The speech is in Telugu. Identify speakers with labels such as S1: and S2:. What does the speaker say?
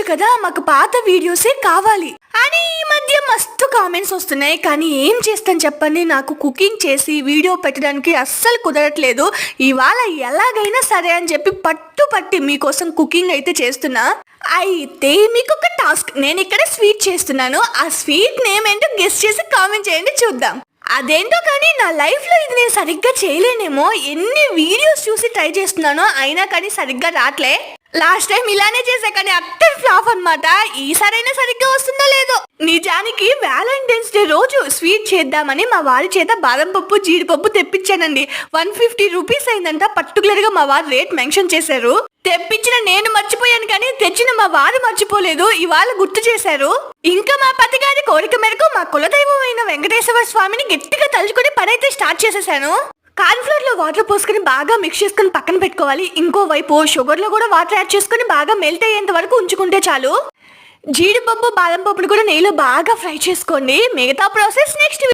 S1: చెప్పొచ్చు కదా మాకు పాత వీడియోసే కావాలి. అని ఈ మధ్య మస్తు కామెంట్స్ వస్తున్నాయి. కానీ ఏం చేస్తాను చెప్పండి? నాకు కుకింగ్ చేసి వీడియో పెట్టడానికి అస్సలు కుదరట్లేదు. ఇవాళ ఎలాగైనా సరే అని చెప్పి పట్టు పట్టి మీకోసం కుకింగ్ అయితే చేస్తున్నా. అయితే మీకు ఒక టాస్క్. నేను ఇక్కడ స్వీట్ చేస్తున్నాను. ఆ స్వీట్ నేమ్ ఏంటో గెస్ట్ చేసి కామెంట్ చేయండి చూద్దాం. అదేంటో కానీ నా లైఫ్లో ఇది నేను సరిగ్గా చేయలేనేమో. ఎన్ని వీడియోస్ చూసి ట్రై చేస్తున్నానో అయినా కానీ సరిగ్గా రాట్లే. లాస్ట్ టైం ఇలానే చేసా కానీ ఆఫ్ అనమాట ఈసారైనా సరిగ్గా వస్తుందో లేదో. నిజానికి వ్యాలంటైన్స్ డే రోజు స్వీట్ చేద్దామని మా వారి చేత బాదం పప్పు జీడిపప్పు తెప్పించానండి. వన్ ఫిఫ్టీ రూపీస్ అయిందంట. పర్టికులర్గా మా వారు రేట్ మెన్షన్ చేశారు. తెప్పించిన నేను మర్చిపోయాను కానీ తెచ్చిన మా వారు మర్చిపోలేదు. ఇవాళ గుర్తు చేశారు. ఇంకా మా పతి గారి కోరిక మేరకు మా కులదైవమైన వెంకటేశ్వర స్వామిని గట్టిగా తలుచుకుని పడైతే స్టార్ట్ చేసేసాను. కార్న్ఫ్లోర్లో వాటర్ పోసుకొని బాగా మిక్స్ చేసుకొని పక్కన పెట్టుకోవాలి. ఇంకో వైపు షుగర్లో కూడా వాటర్ యాడ్ చేసుకొని బాగా మెల్ట్ అయ్యేంత వరకు ఉంచుకుంటే చాలు. జీడిపప్పు బాదం పప్పులు కూడా నెయ్యిలో బాగా ఫ్రై చేసుకోండి. మిగతా ప్రాసెస్ నెక్స్ట్